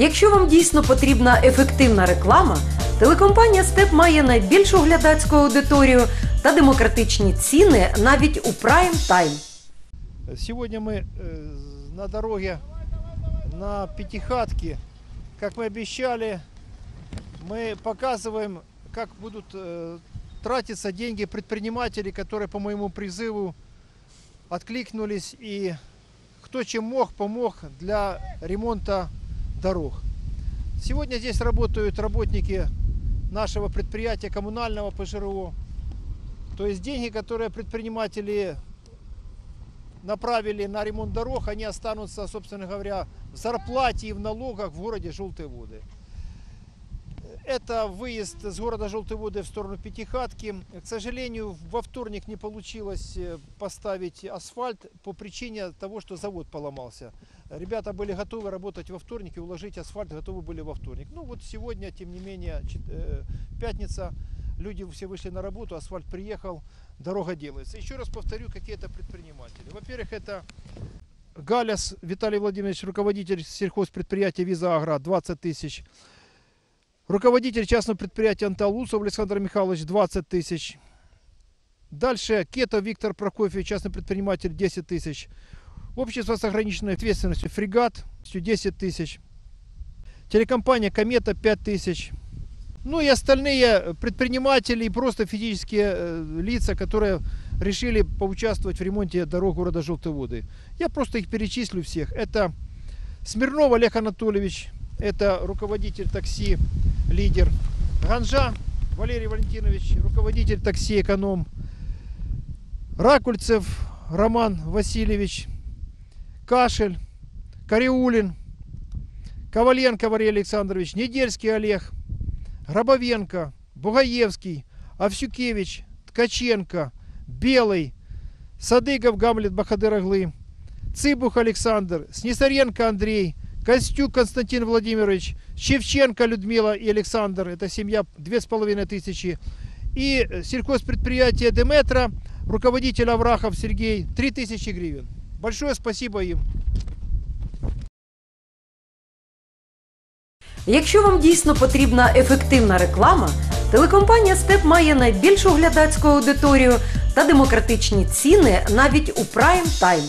Якщо вам дійсно потрібна ефективна реклама, телекомпанія Степ має найбільшу глядацьку аудиторію та демократичні ціни навіть у прайм тайм. Сегодня мы э, на дороге на Пятихатке. Как мы обещали, мы показываем, как будут э, тратиться деньги предпринимателей, которые по моему призыву откликнулись и кто чем мог, помог для ремонта Дорог. Сегодня здесь работают работники нашего предприятия коммунального ПЖРО. То есть деньги, которые предприниматели направили на ремонт дорог, они останутся, собственно говоря, в зарплате и в налогах в городе Желтые Воды. Это выезд с города Желтые Воды в сторону Пятихатки. К сожалению, во вторник не получилось э, поставить асфальт по причине того, что завод поломался. Ребята были готовы работать во вторник и уложить асфальт готовы были во вторник. Ну вот сегодня, тем не менее, э, пятница, люди все вышли на работу, асфальт приехал, дорога делается. Еще раз повторю, какие это предприниматели. Во-первых, это Галяс Виталий Владимирович, руководитель сельхозпредприятия Виза Агра, 20 тысяч. Руководитель частного предприятия Анталусов Александр Михайлович, 20 тысяч. Дальше Кето Виктор Прокофьевич, частный предприниматель, 10 тысяч. Общество с ограниченной ответственностью Фрегат, 10 тысяч. Телекомпания Комета, 5 тысяч. Ну и остальные предприниматели и просто физические э, лица, которые решили поучаствовать в ремонте дорог города Желтые Воды. Я просто их перечислю всех. Это Смирнов Олег Анатольевич, это руководитель такси, лидер. Ганжа Валерий Валентинович, руководитель такси «Эконом». Ракульцев Роман Васильевич, Кашель, Кариулин, Коваленко Валерий Александрович, Недельский Олег, Гробовенко, Бугаевский, Овсюкевич, Ткаченко, Белый, Садыгов Гамлет Бахадыр Аглы, Цыбух Александр, Снисаренко Андрей, Костюк Константин Владимирович, Шевченко Людмила и Александр, это семья две с половиной тысячи, и э, сельхозпредприятие Деметра, руководитель Аврахов Сергей, 3000 гривен. Большое спасибо им. Якщо вам дійсно потрібна ефективна реклама, телекомпанія Степ має найбільшу глядацьку аудиторію та демократичні ціни навіть у прайм тайм.